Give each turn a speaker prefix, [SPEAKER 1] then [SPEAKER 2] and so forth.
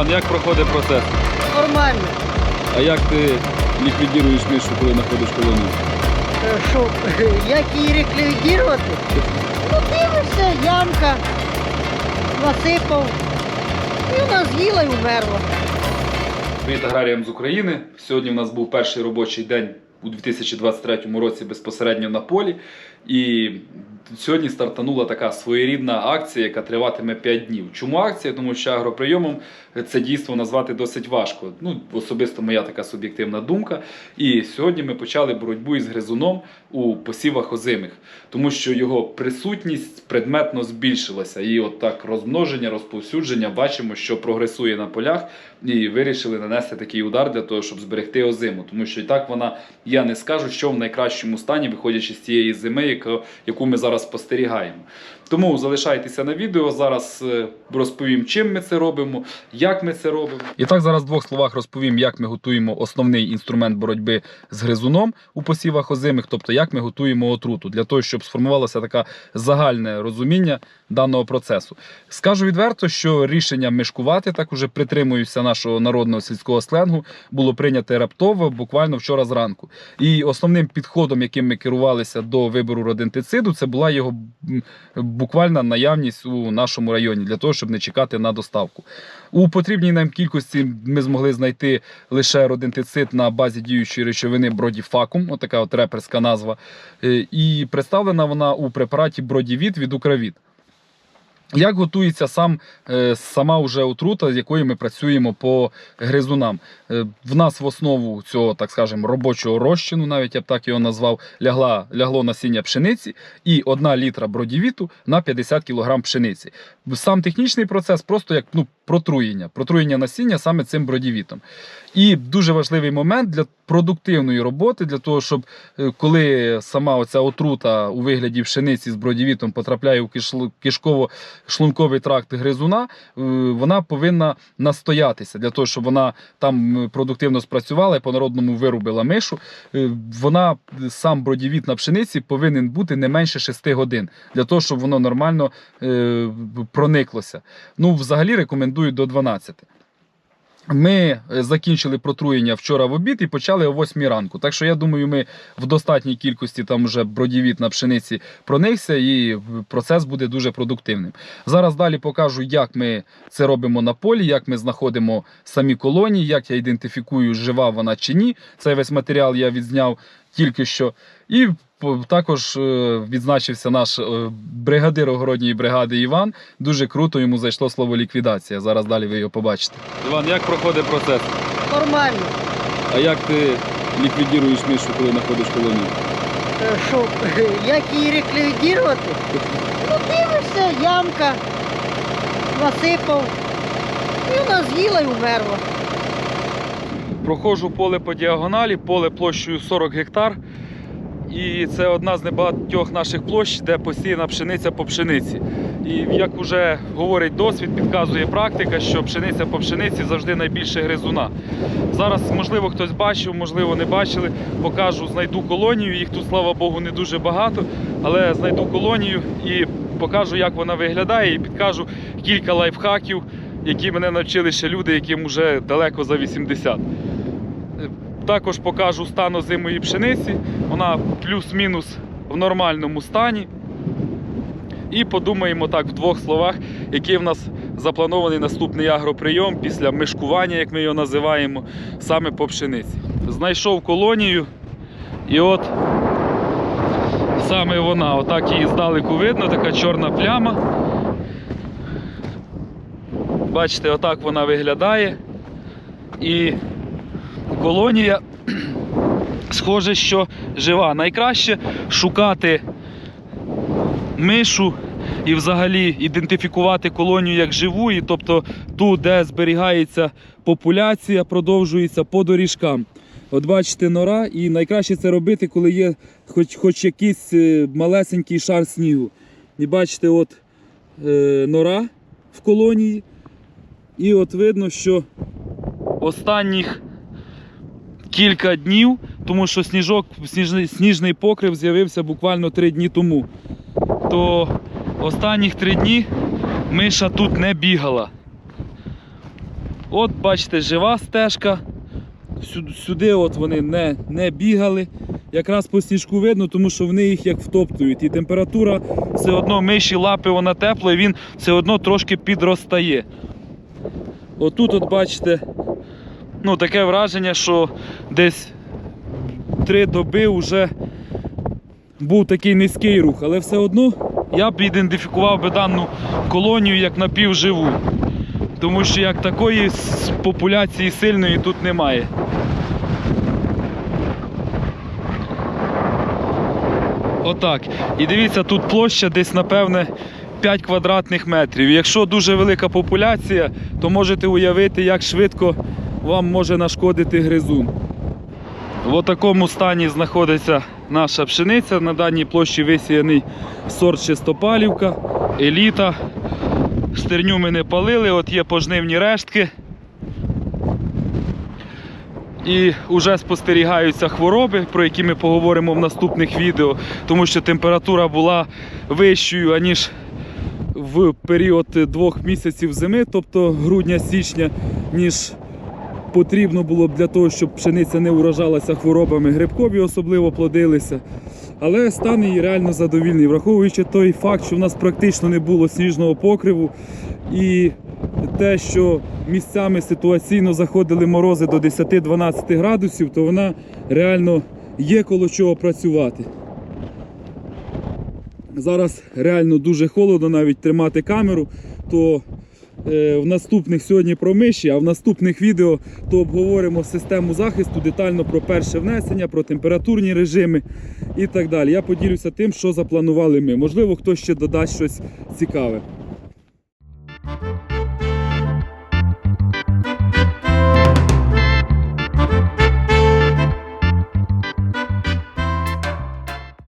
[SPEAKER 1] Іван, як проходить процес?
[SPEAKER 2] Нормально.
[SPEAKER 1] А як ти ліквідуєш мишу, коли знаходиш колонію?
[SPEAKER 2] Е, Що, як її ліквідувати? Ну дивишся, ямка, насипав. І вона з'їла і вмерла.
[SPEAKER 1] Привіт аграріям з України. Сьогодні в нас був перший робочий день у 2023 році безпосередньо на полі. І сьогодні стартанула така своєрідна акція, яка триватиме 5 днів. Чому акція? Тому що агроприйомом це дійство назвати досить важко. Ну, особисто моя така суб'єктивна думка. І сьогодні ми почали боротьбу із гризуном у посівах озимих, тому що його присутність предметно збільшилася. І от так розмноження, розповсюдження бачимо, що прогресує на полях, і вирішили нанести такий удар для того, щоб зберегти озиму. Тому що і так вона, я не скажу, що в найкращому стані, виходячи з тієї зими, яку ми зараз спостерігаємо. Тому залишайтеся на відео. Зараз е, розповім, чим ми це робимо, як ми це робимо. І так зараз в двох словах розповім, як ми готуємо основний інструмент боротьби з гризуном у посівах озимих, тобто як ми готуємо отруту, для того, щоб сформувалося таке загальне розуміння даного процесу. Скажу відверто, що рішення мешкувати, так уже притримуюся нашого народного сільського сленгу, було прийнято раптово, буквально вчора зранку. І основним підходом, яким ми керувалися до вибору родентициду, це була його буквально наявність у нашому районі для того, щоб не чекати на доставку. У потрібній нам кількості ми змогли знайти лише родентицид на базі діючої речовини Бродіфакум, отака от реперська назва. Е, І представлена вона у препараті Бродівіт від Укравіт. Як готується сам, е, сама уже отрута, з якою ми працюємо по гризунам? Е, В нас в основу цього, так скажемо, робочого розчину, навіть я б так його назвав, лягла, лягло насіння пшениці і 1 літра бродівіту на 50 кг пшениці. Сам технічний процес просто як ну, протруєння, протруєння насіння саме цим бродівітом. І дуже важливий момент для продуктивної роботи, для того, щоб е, коли сама оця отрута у вигляді пшениці з бродівітом потрапляє в кишково-шлунковий тракт гризуна, е, вона повинна настоятися для того, щоб вона там продуктивно спрацювала і по-народному вирубила мишу. Е, Вона сам бродівіт на пшениці повинен бути не менше 6 годин для того, щоб воно нормально прониклося. Ну, взагалі рекомендую до 12. Ми е, закінчили протруєння вчора в обід і почали о 8 ранку. Так що я думаю, ми в достатній кількості там вже бродівіт на пшениці проникся, і процес буде дуже продуктивним. Зараз далі покажу, як ми це робимо на полі, як ми знаходимо самі колонії, як я ідентифікую, жива вона чи ні. Цей весь матеріал я відзняв тільки що. І також е, відзначився наш е, бригадир огородньої бригади Іван. Дуже круто йому зайшло слово ліквідація. Зараз далі ви його побачите. Іван, як проходить процес?
[SPEAKER 2] Нормально.
[SPEAKER 1] А як ти ліквідуєш мишу, коли знаходиш колонію?
[SPEAKER 2] Е, Що, як її ліквідувати? Ну дивишся, ямка, насипав. І вона з'їла і вмерла.
[SPEAKER 1] Проходжу поле по діагоналі, поле площею 40 гектар. І це одна з небагатьох наших площ, де посіяна пшениця по пшениці. І як вже говорить досвід, підказує практика, що пшениця по пшениці завжди найбільше гризуна. Зараз, можливо, хтось бачив, можливо, не бачили. Покажу, знайду колонію. Їх тут, слава Богу, не дуже багато, але знайду колонію і покажу, як вона виглядає, і підкажу кілька лайфхаків, які мене навчили ще люди, яким вже далеко за 80. Також покажу стан озимої пшениці. Вона плюс-мінус в нормальному стані. І подумаємо так в двох словах, який в нас запланований наступний агроприйом після мишкування, як ми його називаємо, саме по пшениці. Знайшов колонію, і от саме вона, отак її здалеку видно, така чорна пляма. Бачите, отак вона виглядає. І колонія схоже, що жива. Найкраще шукати мишу і взагалі ідентифікувати колонію як живу, і тобто ту, де зберігається популяція, продовжується по доріжкам. От бачите, нора, і найкраще це робити, коли є хоч, хоч якийсь е, малесенький шар снігу. І бачите, от е, нора в колонії. І от видно, що останніх кілька днів, тому що сніжок, сніжний, сніжний покрив з'явився буквально три дні тому. То останніх три дні миша тут не бігала. От, бачите, жива стежка. Сюди, от вони не, не бігали. Якраз по сніжку видно, тому що вони їх як втоптують. І температура все одно миші лапи, вона тепла, і він все одно трошки підростає. Отут, от бачите, ну таке враження, що десь три доби вже був такий низький рух, але все одно я б ідентифікував би дану колонію як напівживу. Тому що як такої популяції сильної тут немає. Отак. І дивіться, тут площа десь, напевне, 5 квадратних метрів. Якщо дуже велика популяція, то можете уявити, як швидко вам може нашкодити гризун. В такому стані знаходиться наша пшениця. На даній площі висіяний сорт Чистопалівка, еліта. Стерню ми не палили, от є пожнивні рештки. І вже спостерігаються хвороби, про які ми поговоримо в наступних відео, тому що температура була вищою, аніж в період двох місяців зими, тобто грудня-січня, ніж потрібно було для того, щоб пшениця не уражалася хворобами, грибкові особливо плодилися. Але стан її реально задовільний, враховуючи той факт, що в нас практично не було сніжного покриву і те, що місцями ситуаційно заходили морози до 10-12 градусів, то вона реально є коло чого працювати. Зараз реально дуже холодно навіть тримати камеру, то в наступних сьогодні про миші, а в наступних відео то обговоримо систему захисту, детально про перше внесення, про температурні режими і так далі. Я поділюся тим, що запланували ми. Можливо, хтось ще додасть щось цікаве.